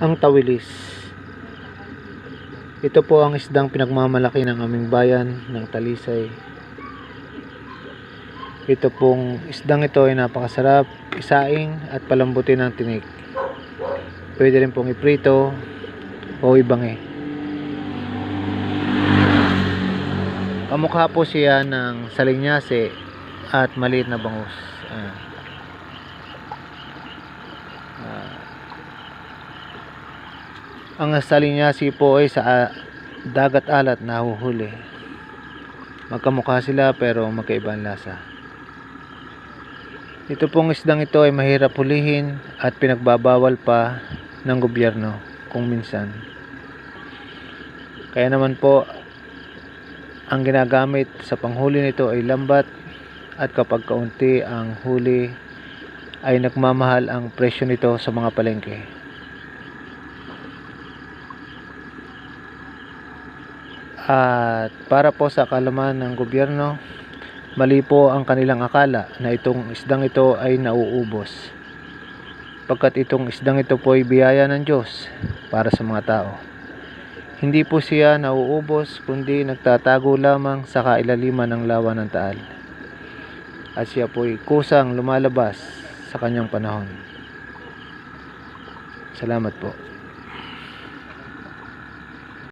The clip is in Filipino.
ang tawilis. Ito po ang isdang pinagmamalaki ng aming bayan ng Talisay. Ito pong isdang ito ay napakasarap, isaing at palambutin ng tinik. Pwede rin pong iprito o ibangi. Kamukha po siya ng salinyase at maliit na bangus. Ayan. Ang salinyasi po ay sa ah, dagat alat na huhuli. Magkamukha sila pero magkaiba ang lasa. Ito pong isdang ito ay mahirap hulihin at pinagbabawal pa ng gobyerno kung minsan. Kaya naman po ang ginagamit sa panghuli nito ay lambat at kapag kaunti ang huli ay nagmamahal ang presyo nito sa mga palengke. At para po sa kalaman ng gobyerno, mali po ang kanilang akala na itong isdang ito ay nauubos. Pagkat itong isdang ito po ay biyaya ng Diyos para sa mga tao. Hindi po siya nauubos kundi nagtatago lamang sa kailaliman ng lawa ng taal. At siya po ay kusang lumalabas sa kanyang panahon. Salamat po.